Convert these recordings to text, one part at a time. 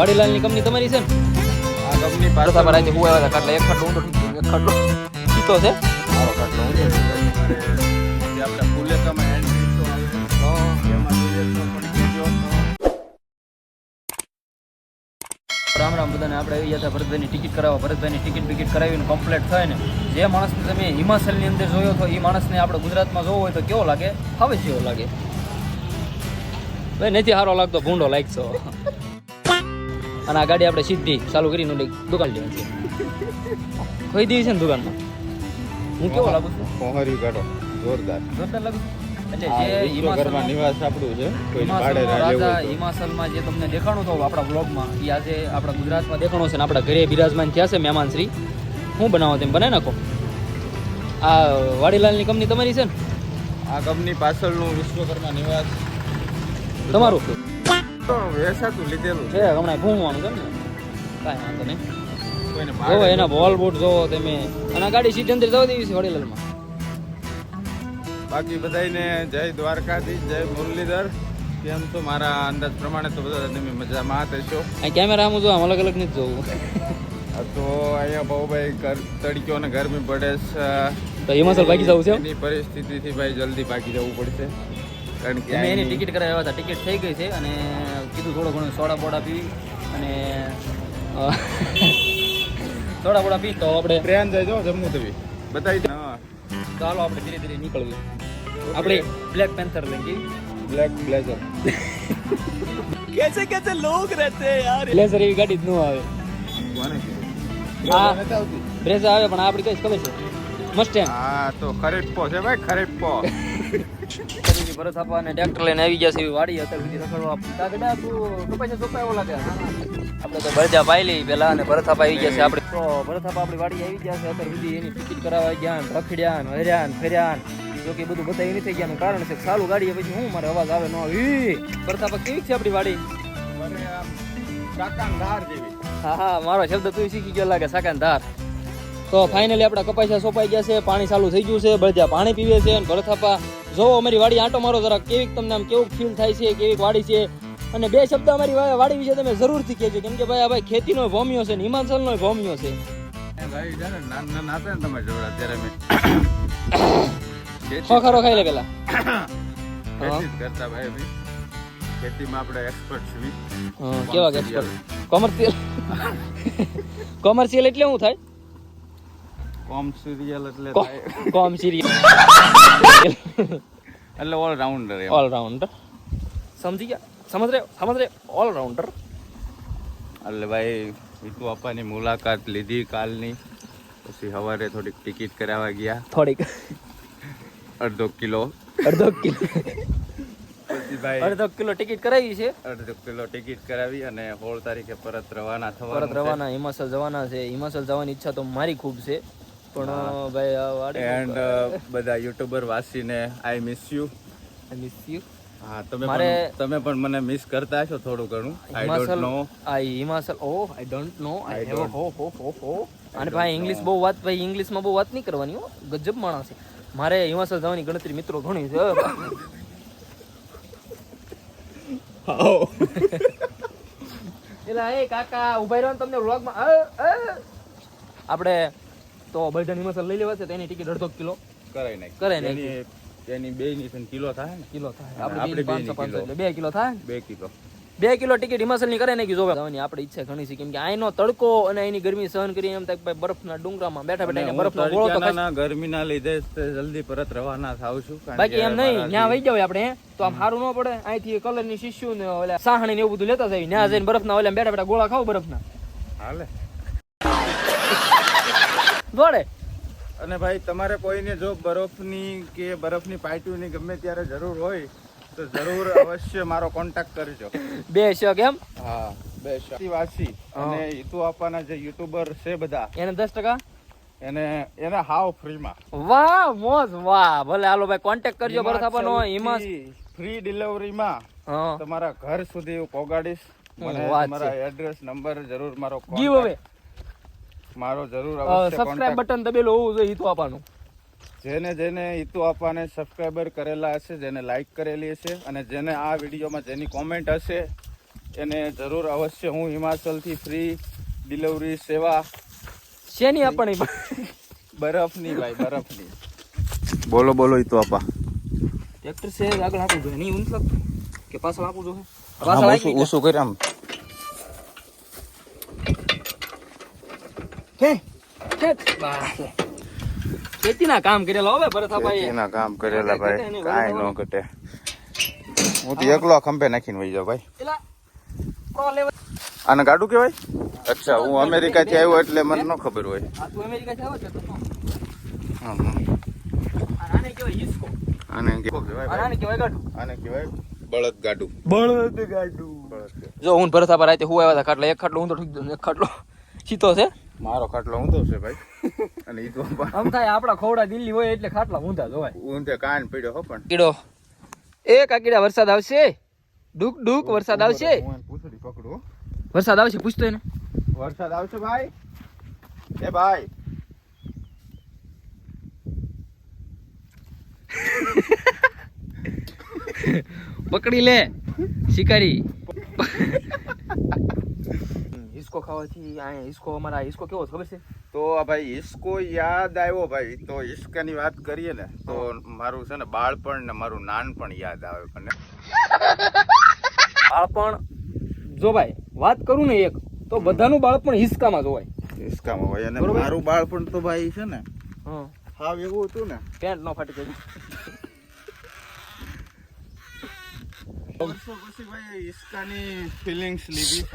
વાડીલાલની company તમારી છે ને? આ કંપની પાસે પ્રથા આજે હું આવ્યા હતા એટલે એક ખાટલો ઊંડો એક ખાટલો સીધો છે. મારો ખાટલો ઊંડો છે. આપણે. રામ રામ બધાને આપણે આવી ગયા હતા ભરતભાઈની ટિકિટ કરાવવા. ભરતભાઈની ટિકિટ બિકિટ કરાવીને કમ્પ્લીટ થાય ને જે માણસને તમે હિમાચલની અંદર જોયો તો એ માણસને આપણે ગુજરાતમાં જોવો હોય તો કેવો લાગે? હવે જેવો લાગે? ભાઈ નથી સારો લાગતો ભૂંડો લાગશો. અને આ ગાડી આપણે સીધી ચાલુ કરીને દુકાન લેવાની છે. ખોઈ દેવી છે ને દુકાનમાં? હું કેવો લાગુ છું? પહોંરી કાઢો જોરદાર. જોરદાર લાગુ એટલે જે હિમાચલમાં નિવાસ આપણું છે. કોઈને ભાડે હિમાચલનો ના લેવું રાજા હિમાચલમાં જે તમને દેખાણો હતું આપણા બ્લોગમાં એ આજે આપણા ગુજરાતમાં દેખાણો છે ને આપણા ઘરે બિરાજમાન થયા છે મહેમાન શ્રી હું બનાવો તેમ બનાવી નાખો? આ વાડીલાલની કંપની તમારી છે ને? આ કંપની પાછળનું વિશ્વકર્મા નિવાસ. તમારું? તો વેસાતું લીધેલું છે. હમણાં ઘૂમવાનું છે ને. કાંઈ વાંધો નહીં. જોવો એના બોલ બોટ જોવો તમે અને આ ગાડી અંદર જવા દેવી છે વાડીલાલમાં. બાકી બધાને જય દ્વારકાધીશ જય મુરલીધર. કેમ તો મારા અંદાજ પ્રમાણે તો બધા તમે મજામાં થશો અહીં કેમેરા આમ જો આમ અલગ અલગ નથી જોવું. આ તો અહીંયા બહુ ભાઈ ઘર તડક્યો અને ગરમી પડે છે. તો હિમાચલ ભાગી જવું છે? એની પરિસ્થિતિથી ભાઈ જલ્દી ભાગી જવું પડશે. કારણ કે એની ટિકિટ કરાવ્યા હતા. ટિકિટ થઈ ગઈ છે અને કીધું થોડો ઘણો સોડા બોડા પીવી અને સોડા બોડા પી તો આપણે ટ્રેન જાય જો જમ્મુ તવી બતાવી ચાલો આપણે ધીરે ધીરે નીકળવી આપણે બ્લેક પેન્થર લઈ બ્લેક બ્લેઝર કેસે કેસે લોગ રહેતે યાર. બ્લેઝર એવી ગાડી જ ન આવે. હા. નથી બ્રેઝર આવે પણ આપણી કઈ ખબર છે? મસ્ટેન હા તો ખરેપો છે ભાઈ ખરેપો ફરીથી ભરત આપવા અને ટ્રેક્ટર લઈને આવી ગયા છે એવી વાડી અત્યાર સુધી રખડવા. કાગડા તું કપાઈ ચોપાઈ એવો લાગે આપણે તો ભરજા પાઈ લઈ પેલા અને ભરત આપા આવી ગયા છે આપણે. તો ભરત આપા આપણી વાડી આવી ગયા છે અત્યાર સુધી એની ટિકિટ કરાવવા ગયા રખડ્યા હર્યા ને ફેર્યા જો કે બધું બતાવી નથી ગયાનું કારણ છે કે સાલું ગાડી પછી હું મારે અવાજ આવે ન આવી. ભરત આપા કેવી છે આપણી વાડી? હા હા મારો શબ્દ તું શીખી ગયો લાગે સાકાન ધાર. તો ફાઇનલી આપણા કપાસિયા સોપાઈ ગયા છે પાણી ચાલુ થઈ ગયું છે બધા પાણી પીવે છે અને ભરથાપા જોવો અમારી વાડી આંટો મારો જરા કેવી તમને આમ કેવું ફીલ થાય છે કેવી વાડી છે? અને બે શબ્દ અમારી વાડી વિશે તમે જરૂરથી કહેજો કેમ કે ભાઈ આ ભાઈ ખેતીનો ભોમિયો છે ને હિમાચલનો ભોમિયો છે. ખોખરો ખાઈ લે પેલા. કરતા ભાઈ ભાઈ ખેતીમાં આપણે એક્સપર્ટ છીએ. કેવા એક્સપર્ટ કોમર્શિયલ. કોમર્શિયલ એટલે શું થાય? કોમ સિરિયલ એટલે કોમ સિરિયલ એટલે ઓલરાઉન્ડર ઓલરાઉન્ડર સમજી ગયા સમજ રે સમજ રે ઓલરાઉન્ડર એટલે ભાઈ વિતુ આપવાની મુલાકાત લીધી કાલની પછી સવારે થોડીક ટિકિટ કરાવવા ગયા થોડીક અડધો કિલો અડધો કિલો પછી ભાઈ અડધો કિલો ટિકિટ કરાવી છે અડધો કિલો ટિકિટ કરાવી અને સોળ તારીખે પરત રવાના પરત રવાના હિમાચલ જવાના છે હિમાચલ જવાની ઈચ્છા તો મારી ખૂબ છે પણ ભાઈ એન્ડ બધા YouTuber વાસીને I miss you I miss you હા તમે મારે- તમે પણ મને મિસ કરતા છો થોડું ઘણું. I don't Himachal know I Himachal oh I don't know I have હો હો હો હો અને ભાઈ ઇંગ્લિશ બહુ વાત ભાઈ ઇંગ્લિશમાં બહુ વાત નહીં કરવાની હો. ગજબ માણસ છે. મારે હિમાચલ જવાની ગણતરી મિત્રો ઘણી છે એલા એ કાકા ઊભા રહ્યો તમને વ્લોગમાં આપણે તો બળજણ મસાલ લઈ લેવા તો એની ટિકિટ અડધો કિલો કરાય નાખી. કરાય નાખી. એની બે ની કિલો થાય ને? કિલો થાય. આપણે પાંચસો પાંચસો એટલે બે કિલો થાય બે કિલો. બે કિલો ટિકિટ હિમાચલની કરે નાખી જોવે જવાની આપણી ઈચ્છા ઘણી છે કેમ કે આનો તડકો અને એની ગરમી સહન કરી એમ થાય બરફના ડુંગરામાં બેઠા બેઠા બરફ બરફનો ગોળો તો ના ગરમીના લીધે જલ્દી પરત રવાના થાવ છું બાકી એમ નહીં ત્યાં વહી જાવ આપણે તો આમ સારું ન પડે. અહીંથી કલરની શીશી ને ઓલા સાહણી ને એવું બધું લેતા જાય ત્યાં જઈને બરફના ઓલા બેઠા બેઠા ગોળા ખાવ બરફના. હાલે. દોડે અને ભાઈ તમારે કોઈને જો બરફની કે બરફની પાઇટીની ગમે ત્યારે જરૂર હોય તો જરૂર અવશ્ય મારો કોન્ટેક્ટ કરજો. બે શક એમ? હા બે વાસી અને ઈતુ આપવાના જે યુટ્યુબર છે બધા એને દસ ટકા? એને એને હાવ ફ્રીમાં. વાહ મોજ વાહ. ભલે હાલો ભાઈ કોન્ટેક્ટ કરજો બરફ આપવાનો હિમાંશ ફ્રી ડિલિવરીમાં તમારા ઘર સુધી હું પહોંચાડીશ મને મારા તમારા એડ્રેસ નંબર જરૂર મારો ગીવ contact- મારો જરૂર અવશ્ય સબસ્ક્રાઇબ બટન દબેલું હોવું જોઈએ હિતુ આપવાનું. જેને જેને હિતુ આપવાને સબસ્ક્રાઇબર કરેલા હશે જેને લાઈક કરેલી હશે અને જેને આ વિડીયોમાં જેની કોમેન્ટ હશે એને જરૂર અવશ્ય હું હિમાચલથી ફ્રી ડિલિવરી સેવા શેની આપણી બરફની ભાઈ બરફની. બોલો બોલો હિતુ તો આપા. ટ્રેક્ટર છે આગળ આપું જોઈએ નહીં ઊંચ કે પાછળ આપું જોઈએ પાછળ. ઓછું કરી આમ હે હે બસ ખેતીના કામ કરેલા હવે ભરથાભાઈ ખેતીના કામ કરેલા ભાઈ. નહીં, કાંઈ ન ઘટે. હું તો એકલો ખંભે નાખીને વહી જાઉં ભાઈ. આને ગાડું કહેવાય? અચ્છા હું અમેરિકાથી આવ્યો એટલે મને ન ખબર હોય. બળદ ગાડું. બળદ ગાડું. બળદ જો હું ભરથાભા રાતે હું આવ્યા હતા ખાટલા એક ખાટલો હું તો ઠીક દઉં, એક ખાટલો. સીતો છે? મારો ખાટલો ઊંધો છે ભાઈ. અને ઈ તો આમ થાય આપડા ખોવડા દિલ્હી હોય એટલે ખાટલા ઊંધા જોવાય ઊંધે કાન પડ્યો હો પણ. કીડો. એ કાકીડા વરસાદ આવશે? ડુક ડુક વરસાદ આવશે? પૂછડી પકડો પકડું વરસાદ આવશે પૂછતો એને. વરસાદ આવશે ભાઈ. એ ભાઈ. પકડી લે શિકારી. હિસ્કો ખાવાથી આ હિસ્કો અમારા હિસ્કો કેવો ખબર છે? તો ભાઈ ઈસકો યાદ આવ્યો ભાઈ તો ઈસકાની વાત કરીએ ને તો મારું છે ને બાળપણ ને મારું નાનપણ યાદ આવે મને. બાળપણ જો ભાઈ વાત કરું ને એક તો બધાનું બાળપણ હિસ્કામાં જોવાય ઈસકામાં હોય અને. મારું બાળપણ તો ભાઈ છે ને હા. એવું હતું ને. પેન્ટ નો ફાટી ગયું?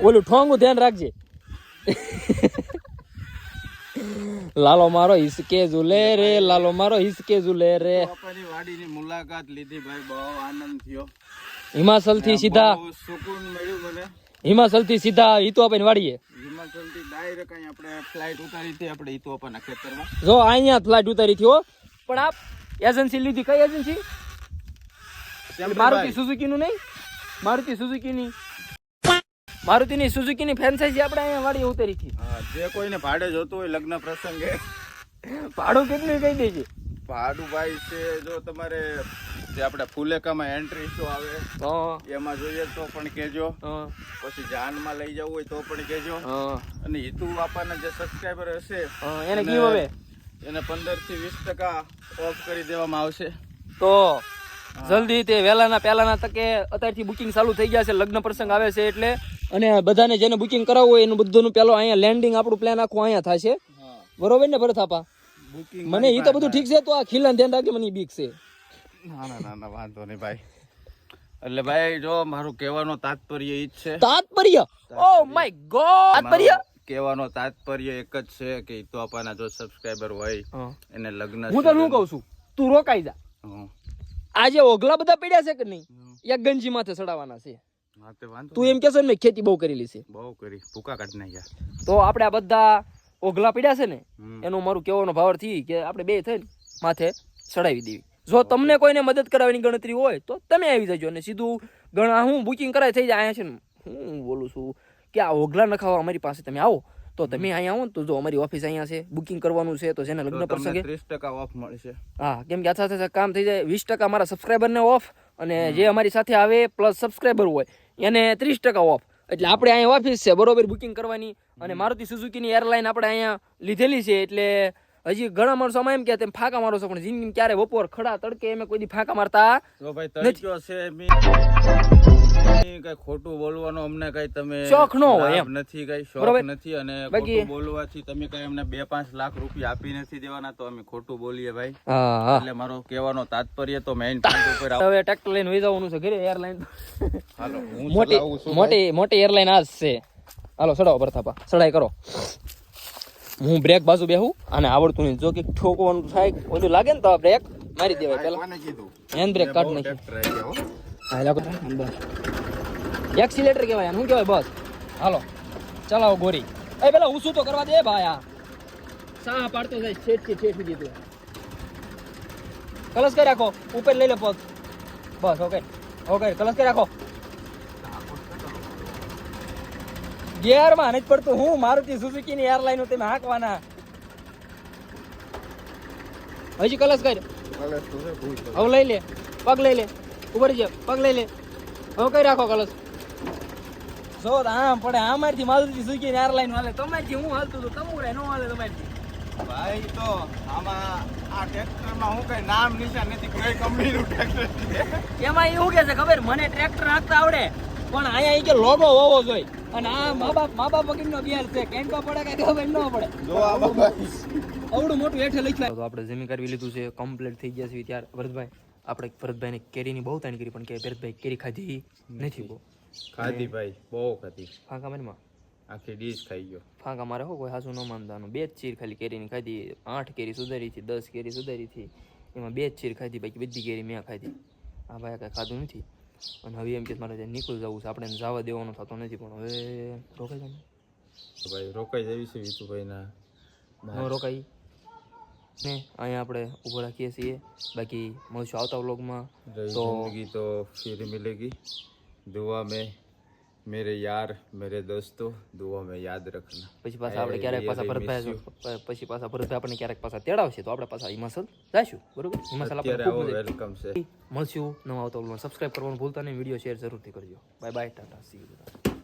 ઓલું ઠોંગું ધ્યાન રાખજે. લાલો મારો હિસકે ઝુલે રે લાલો મારો હિસકે ઝુલે રે. વાડીની મુલાકાત લીધી ભાઈ બહુ આનંદ થયો. હિમાચલથી સીધા સુકૂન મળ્યું મને. હિમાચલથી સીધા હિતો આપણે વાડીએ? હિમાચલથી ડાયરેક્ટ અહીં આપણે ફ્લાઇટ ઉતારી હતી આપણે ઈતોપાના ખેતરમાં. જો અહીંયા ફ્લાઇટ ઉતારી થયો. પણ આપ એજન્સી લીધી કઈ એજન્સી મારુતિ સુઝુકી નું નહીં? મારુતિ સુઝુકી ની મારુતિ ની સુઝુકી ની ફ્રેન્ચાઇઝી આપણે અહીંયા વાળી ઉતરી હતી જે કોઈને ભાડે જોતું હોય લગ્ન પ્રસંગે. ભાડું કેટલું કહી દેજે. ભાડું ભાઈ છે જો તમારે જે આપણે ફુલેકામાં એન્ટ્રી શો આવે એમાં જોઈએ તો પણ કેજો પછી જાનમાં લઈ જવું હોય તો પણ કેજો અને હિતુ બાપાના જે સબસ્ક્રાઈબર હશે એને ગીવ હવે એને પંદરથી વીસ ટકા ઓફ કરી દેવામાં આવશે. તો જલ્દી તે વહેલાના પહેલાના તકે અત્યારથી બુકિંગ ચાલુ થઈ ગયા છે લગ્ન પ્રસંગ આવે છે એટલે અને બધાને જેને બુકિંગ કરાવવું હોય એનું બધાનું પેલો અહીંયા લેન્ડિંગ આપણું પ્લાન આખું અહીંયા થશે. બરોબર ને ભરત આપા? મને એ તો બધું ઠીક છે તો આ ખીલાને ધ્યાન રાખજે મને બીક છે. ના ના ના વાંધો નહીં ભાઈ. એટલે ભાઈ જો મારું કહેવાનો તાત્પર્ય ઈ જ છે. તાત્પર્ય? ઓ માય ગોડ તાત્પર્ય? કહેવાનો તાત્પર્ય એક જ છે કે તો આપણા જો સબસ્ક્રાઈબર હોય એને લગ્ન હું તને શું કહું છું? તું રોકાઈ જા. આજે ઓગલા બધા પડ્યા છે કે નહીં? એક ગંજી માથે ચડાવવાના છે. તે એમ કેશો ને મેં ખેતી બહુ કરેલી છે. બહુ કરી. ભૂકા કાઢી નાખ્યા. તો આપણે આ બધા ઓગલા પડ્યા છે ને. એનું મારું કહેવાનો ભાવથી કે આપણે બે થઈને માથે ચડાવી દેવી. જો તમને કોઈને મદદ કરાવવાની ગણતરી હોય તો તમે આવી જજો અને સીધું ગણા હું બુકિંગ કરાય થઈ જાય અહીંયા છે ને. હું બોલું છું કે આ ઓગલા નખાવા અમારી પાસે તમે આવો. તો તમે અહીંયા આવો ને તો જો અમારી ઓફિસ અહીંયા છે બુકિંગ કરવાનું છે તો જેને લગ્ન પ્રસંગે ત્રીસ ટકા ઓફ મળશે. હા કેમ કે આ સાથે સાથે કામ થઈ જાય. વીસ ટકા મારા સબસ્ક્રાઈબરને ઓફ અને જે અમારી સાથે આવે પ્લસ સબસ્ક્રાઈબર હોય એને ત્રીસ ટકા ઓફ એટલે આપણે અહીંયા ઓફિસ છે બરોબર બુકિંગ કરવાની. અને મારુતિ સુઝુકીની એરલાઇન આપણે અહીંયા લીધેલી છે એટલે હજી ઘણા માણસો એમ કે તેમ ફાંકા મારો છો પણ જિંદગી ક્યારે બપોર ખડા તડકે એમ કોઈ દી ફાંકા મારતા તો ભાઈ તડક્યો છે એમ કઈ ખોટું બોલવાનો અમને કઈ તમે શોખ નો હોય એમ. નથી કઈ શોખ નથી અને ખોટું બોલવાથી તમે કઈ અમને બે પાંચ લાખ રૂપિયા આપી નથી દેવાના તો અમે ખોટું બોલીએ ભાઈ. એટલે મારો કહેવાનો તાત્પર્ય તો મેઇન પોઈન્ટ ઉપર હવે ટ્રેક્ટર લઈને વહી જવાનું છે ઘરે એરલાઇન હાલો હું મોટી મોટી મોટી એરલાઇન આ છે. હાલો ચડાવો બરથાપા ચડાઈ કરો. હું બ્રેક બાજુ બેહું અને આવડતું નહીં. જો કે ઠોકવાનું થાય ઓલું લાગે ને તો બ્રેક મારી દેવાય પેલા હેન્ડ બ્રેક કાઢ નાખી. હા. લાગો એક્સિલેટર કહેવાય શું કહેવાય? બસ. હાલો. ચલાવો ગોરી. એ પેલા હું શું તો કરવા દે ભાઈ આ. સા પાડતો જાય છેટથી છેટ તું કલસ કરી રાખો. ઉપર લઈ લે પગ. બસ ઓકે ઓકે કલસ કરી રાખો. ગિયરમાં નથી પડતું. હું મારુતિ સુઝુકી ની એરલાઇન તમે હાંકવાના. હજી કલસ કરી. છે. હવે લઈ લે. પગ લઈ લે. ઉપર જ. પગ લઈ લે. હવે કઈ રાખો કલશ? જો આમ પડે અમારથી મારુતિ સુઝુકી એરલાઈન વાલે. તમારથી હું હાલતું હતું તમુરે નો હાલે તમારથી. ભાઈ તો આમાં આ ટ્રેક્ટરમાં હું કઈ નામ નિશાન નથી કઈ કંપનીનું ટ્રેક્ટર છે. એમાં એવું કે છે ખબર? મને ટ્રેક્ટર હાંકતા આવડે પણ અહીંયા કે લોગો હોવો જોઈએ. અને આ મા બાપ મા બાપ વગરનો બિહાર છે કેમ તો પડે કે ખબર ન પડે. જો આ બાબા આવડું મોટું હેઠે લખ્યું. તો આપણે જમીન કરવી લીધું છે કમ્પ્લીટ થઈ ગયા છે ત્યારે. ભરતભાઈ આપણે ભરતભાઈને કેરીની બહુ તાણી કરી પણ કે ભરતભાઈ કેરી ખાધી નથી બહુ. ખાધી ભાઈ બહુ ખાધી. ફાંકા મનમાં આખી ડીશ ખાઈ ગયો. ફાંકા મારે કોઈ હાસુ ન માનતાનું. બે જ ચીર ખાલી કેરીની ખાધી આઠ કેરી સુધારી હતી દસ કેરી સુધારી હતી. એમાં બે જ ચીર ખાધી બાકી બધી કેરી મેં ખાધી. આ ભાઈ કાંઈ ખાધું નથી. અને હવે એમ કે મારે ત્યાં નીકળ જવું છે. આપણે જવા દેવાનો થતો નથી પણ હવે રોકાઈ જાય ભાઈ રોકાઈ જવી છે વિતુભાઈના ન રોકાઈ. ને અહીંયા આપણે ઊભો રાખીએ છીએ. બાકી મળશું આવતા વ્લોગમાં તો જિંદગી મિલેગી. દુઆ મેં મેરે યાર મેરે દોસ્તો દુઆ મેં યાદ રાખના. પછી પાછા આપણે ક્યારેક પાછા ભરતભાઈ પછી પાછા ભરતભાઈ આપણે ક્યારેક પાછા તેડાવશે તો આપણે પાછા હિમાચલ જઈશું બરોબર? હિમાચલ આપણે વેલકમ છે. મળશું નવા આવતો સબસ્ક્રાઇબ કરવાનું ભૂલતા નહીં. વીડિયો શેર જરૂરથી કરજો. Bye bye tata see you